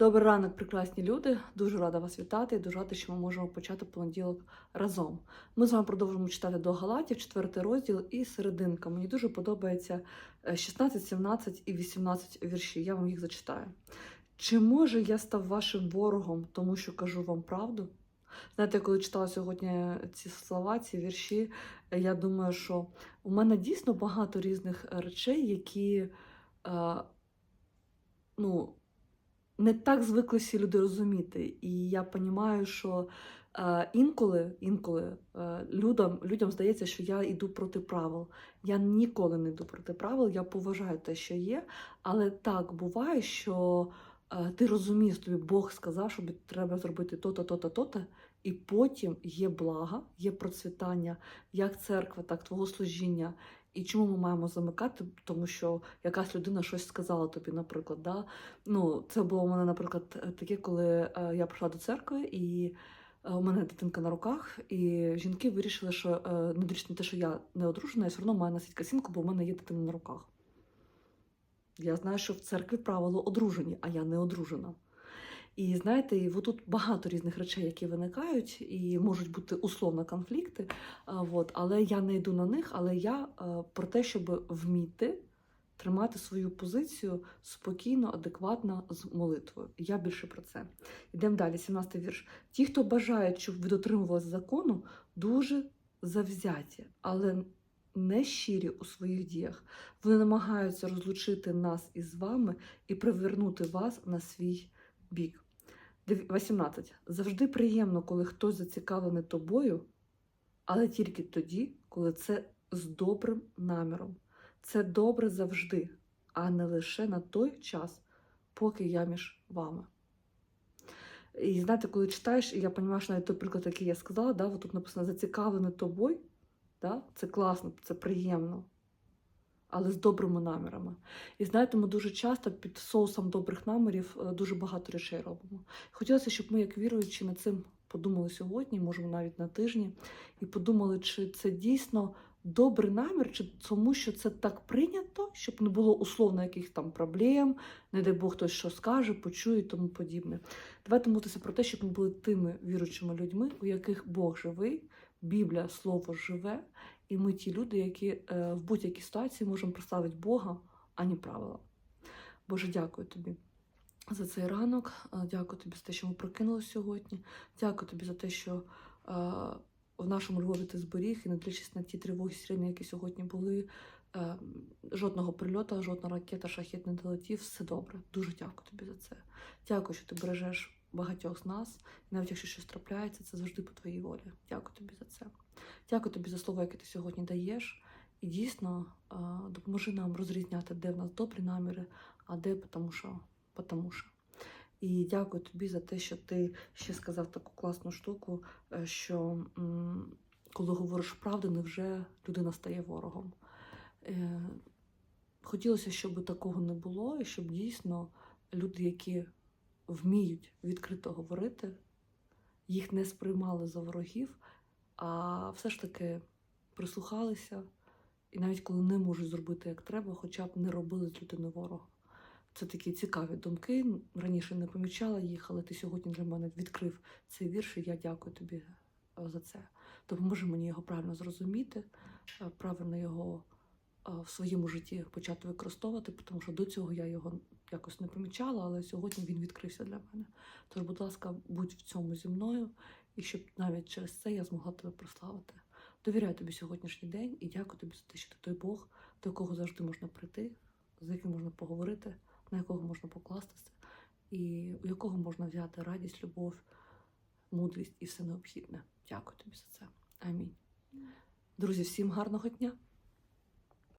Добрий ранок, прекрасні люди. Дуже рада вас вітати і дуже рада, що ми можемо почати понеділок разом. Ми з вами продовжуємо читати до Галатів, четвертий розділ і серединка. Мені дуже подобається е, 16, 17 і 18 вірші. Я вам їх зачитаю. Чи може я став вашим ворогом, тому що кажу вам правду? Знаєте, я коли читала сьогодні ці слова, ці вірші, е, я думаю, що у мене дійсно багато різних речей, які е, ну, не так звикли всі люди розуміти. І я розумію, що е, інколи, інколи е, людям, людям здається, що я йду проти правил. Я ніколи не йду проти правил, я поважаю те, що є. Але так буває, що е, ти розумієш, тобі Бог сказав, що треба зробити то-то, то-то, то-то, і потім є блага, є процвітання, як церква, так твого служіння. І чому ми маємо замикати? Тому що якась людина щось сказала тобі, наприклад. Да? Ну, це було у мене, наприклад, таке, коли е, я прийшла до церкви, і е, у мене дитинка на руках, і жінки вирішили, що е, не на те, що я не одружена, я все одно маю носити косинку, бо в мене є дитина на руках. Я знаю, що в церкві правило одружені, а я не одружена. І знаєте, тут багато різних речей, які виникають, і можуть бути условно конфлікти. От, але я не йду на них, але я про те, щоб вміти тримати свою позицію спокійно, адекватно з молитвою. Я більше про це. Йдемо далі, 17 вірш. Ті, хто бажають, щоб ви дотримувалися закону, дуже завзяті, але не щирі у своїх діях. Вони намагаються розлучити нас із вами і привернути вас на свій бік. 18. Завжди приємно, коли хтось зацікавлений тобою, але тільки тоді, коли це з добрим наміром. Це добре завжди, а не лише на той час, поки я між вами. І знаєте, коли читаєш, і я розумію, що навіть той приклад, який я сказала, да, тут написано зацікавлений тобою, да, це класно, це приємно, але з добрими намірами. І знаєте, ми дуже часто під соусом добрих намірів е, дуже багато речей робимо. Хотілося, щоб ми, як віруючі, над цим подумали сьогодні, можемо навіть на тижні, і подумали, чи це дійсно добрий намір, чи тому, що це так прийнято, щоб не було условно якихось там проблем, не дай Бог хтось що скаже, почує і тому подібне. Давайте молитися про те, щоб ми були тими віруючими людьми, у яких Бог живий, Біблія, Слово живе, і ми ті люди, які е, в будь-якій ситуації можемо прославити Бога, а не правила. Боже, дякую тобі за цей ранок. Е, Дякую тобі за те, що ми прокинулися сьогодні. Дякую тобі за те, що е, в нашому Львові ти зберіг і не дивлячись на ті тривоги сирени, які сьогодні були. Жодного прильоту, жодна ракета, шахет не долетів. Все добре. Дуже дякую тобі за це. Дякую, що ти бережеш багатьох з нас. І навіть якщо щось трапляється, це завжди по твоїй волі. Дякую тобі за це. Дякую тобі за слово, яке ти сьогодні даєш. І дійсно е, допоможи нам розрізняти, де в нас добрі наміри, а де тому що, тому що. І дякую тобі за те, що ти ще сказав таку класну штуку, е, що коли говориш правду, невже людина стає ворогом. Е, Хотілося, щоб такого не було, і щоб дійсно люди, які вміють відкрито говорити, їх не сприймали за ворогів, а все ж таки прислухалися, і навіть коли не можуть зробити як треба, хоча б не робили з людини ворога. Це такі цікаві думки. Раніше не помічала їх, але ти сьогодні для мене відкрив цей вірш, і я дякую тобі е, за це. Допоможи мені його правильно зрозуміти, е, правильно його в своєму житті почати використовувати, тому що до цього я його якось не помічала, але сьогодні він відкрився для мене. Тож, будь ласка, будь в цьому зі мною, і щоб навіть через це я змогла тебе прославити. Довіряю тобі сьогоднішній день і дякую тобі за те, що ти той Бог, до якого завжди можна прийти, з яким можна поговорити, на якого можна покластися, і у якого можна взяти радість, любов, мудрість і все необхідне. Дякую тобі за це. Амінь. Друзі, всім гарного дня!